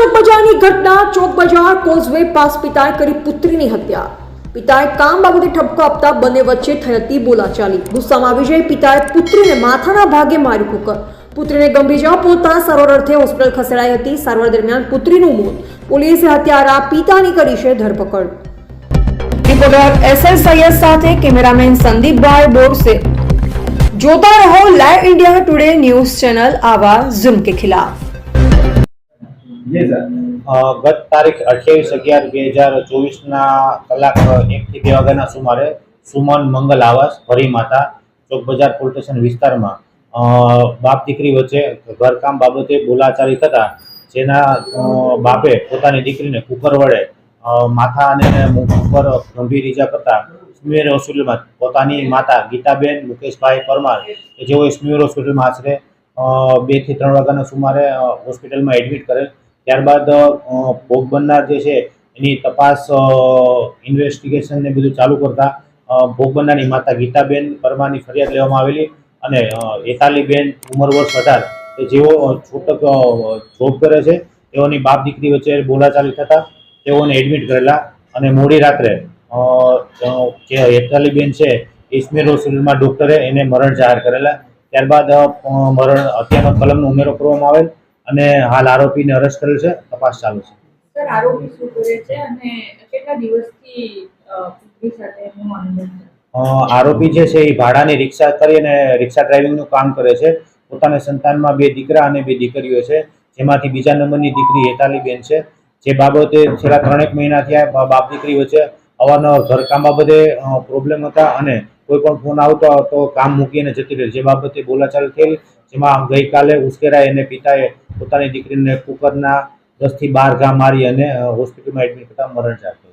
ચોક બજારની ઘટના ચોક બજાર કોઝવે પાસ પિતાએ કરી પુત્રીની હત્યા પિતાએ કામ બાબતે ઠપકો આપતા બંને વચ્ચે થઈ હતી બોલાચાલી ગુસ્સામાં આવી જઈ પિતાએ પુત્રીને માથાના ભાગે માર્યું કુકર પુત્રીને ગંભીર જવા પહોંચતા સારવાર અર્થે હોસ્પિટલ ખસેડાઈ હતી સારવાર દરમિયાન પુત્રીનું મોત પોલીસે હત્યારા પિતાની કરી છે ધરપકડ રિપોર્ટર એસએસ સૈયદ સાથે કેમેરામેન સંદીપભાઈ બોરસે જોતા રહો live India Today news channel આવા જુલ્મ કે ખિલાફ ગત તારીખ અઠ્યાવીસ અગિયાર બે હજાર ચોવીસના કલાક એકથી બે વાગ્યાના સુમારે સુમન મંગલ આવાસ ભરી માતા ચોક બજાર પોલીસ સ્ટેશન વિસ્તારમાં. બાપ દીકરી વચ્ચે ઘરકામ બાબતે બોલાચાલી થતા જેના બાપે પોતાની દીકરીને કુકર વડે માથા અને મુખ ઉપર ગંભીર ઈજા કરતા સ્મીર હોસ્પિટલમાં પોતાની માતા ગીતાબેન મુકેશભાઈ પરમાર કે જેઓ સ્મીર હોસ્પિટલમાં આશરે બેથી ત્રણ વાગ્યાના સુમારે હોસ્પિટલમાં એડમિટ કરેલ ત્યારબાદ ભોગ બનનાર જે છે, એની તપાસ ઇન્વેસ્ટિગેશન ને બધું ચાલુ કરતા ભોગ બનનારની માતા ગીતાબેન પરમાની ફરિયાદ લેવામાં આવેલી અને એતાલીબેન ઉંમર વર્ષ અઢાર. કે જેઓ છૂટક જોબ કરે છે, તેઓની બાપ દીકરી વચ્ચે બોલાચાલી થતા, તેઓને એડમિટ કરેલા અને મોડી રાત્રે જે એતાલીબેન છે ઇસ્મેર હોસ્પિટલમાં ડૉક્ટરે એને મરણ જાહેર કરેલા. ત્યારબાદ મરણ હત્યાનો કલમનો ઉમેરો કરવામાં આવેલ. અને હાલ આરોપીને અરેસ્ટ કરેલ છે. તપાસ ચાલુ છે. સર આરોપી શું કરે છે અને કેટલા દિવસથી પુત્રી સાથે એનું અનુબંધ છે? અ, આરોપી જે છે એ ભાડાની રિક્ષા કરી અને રિક્ષા ડ્રાઇવિંગનું કામ કરે છે. પોતાના સંતાનમાં બે દીકરા અને બે દીકરીઓ છે. જેમાંથી બીજા નંબરની દીકરી હેતાલીબેન છે. જે બાબતે છેલ્લા ત્રણેક મહિનાથી આ બાપ દીકરી વચ્ચે અવારનવાર ઘરકામ બાબતે પ્રોબ્લેમ હતા અને કોઈ પણ ફોન આવતો તો કામ મૂકીને જતી રહી. જે બાબતે બોલાચાલ થયેલી, જેમાં ગઈકાલે ઉશ્કેરાય અને પિતાએ પોતાની દીકરીને કુકરના દસથી બાર ઘા મારી અને હોસ્પિટલમાં એડમિટ કરતા મરણ કર્યું